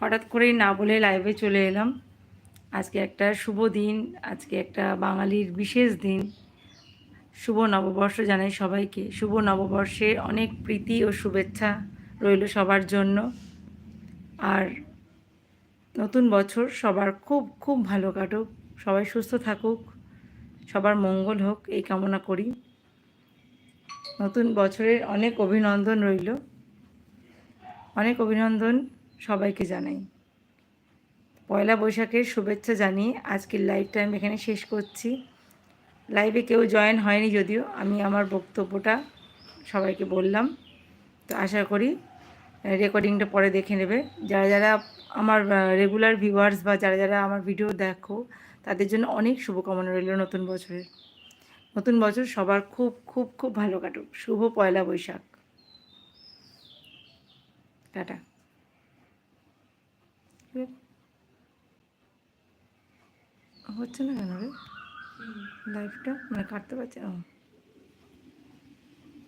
হঠাৎ করেই না বলে লাইভে চলে এলাম। আজকে একটা শুভ দিন, আজকে একটা বাঙালির বিশেষ দিন। শুভ নববর্ষ জানাই সবাইকে। শুভ নববর্ষের অনেক প্রীতি ও শুভেচ্ছা রইল সবার জন্য। আর নতুন বছর সবার খুব খুব ভালো কাটুক। সবাই সুস্থ থাকুক। সবার মঙ্গল হোক, এই কামনা করি। নতুন বছরের অনেক অভিনন্দন রইল। অনেক অভিনন্দন। সবাইকে জানাই। পয়লা বৈশাখের শুভেচ্ছা জানিয়ে আজকের লাইভটা আমি এখানে শেষ করছি। লাইভে কেউ জয়েন হয়নি যদিও, আমি আমার বক্তব্যটা সবাইকে বললাম। তো আশা করি রেকর্ডিংটা পরে দেখে নেবে। যারা যারা আমার রেগুলার ভিউয়ার্স বা যারা যারা আমার ভিডিও দেখো, তাদের জন্য অনেক শুভকামনা রইল নতুন বছরের। নতুন বছর সবার খুব খুব খুব ভালো কাটুক। শুভ পয়লা বৈশাখ। টাটা। হচ্ছে না কেন রে? লাইফটা মানে কাটতে পারছে? না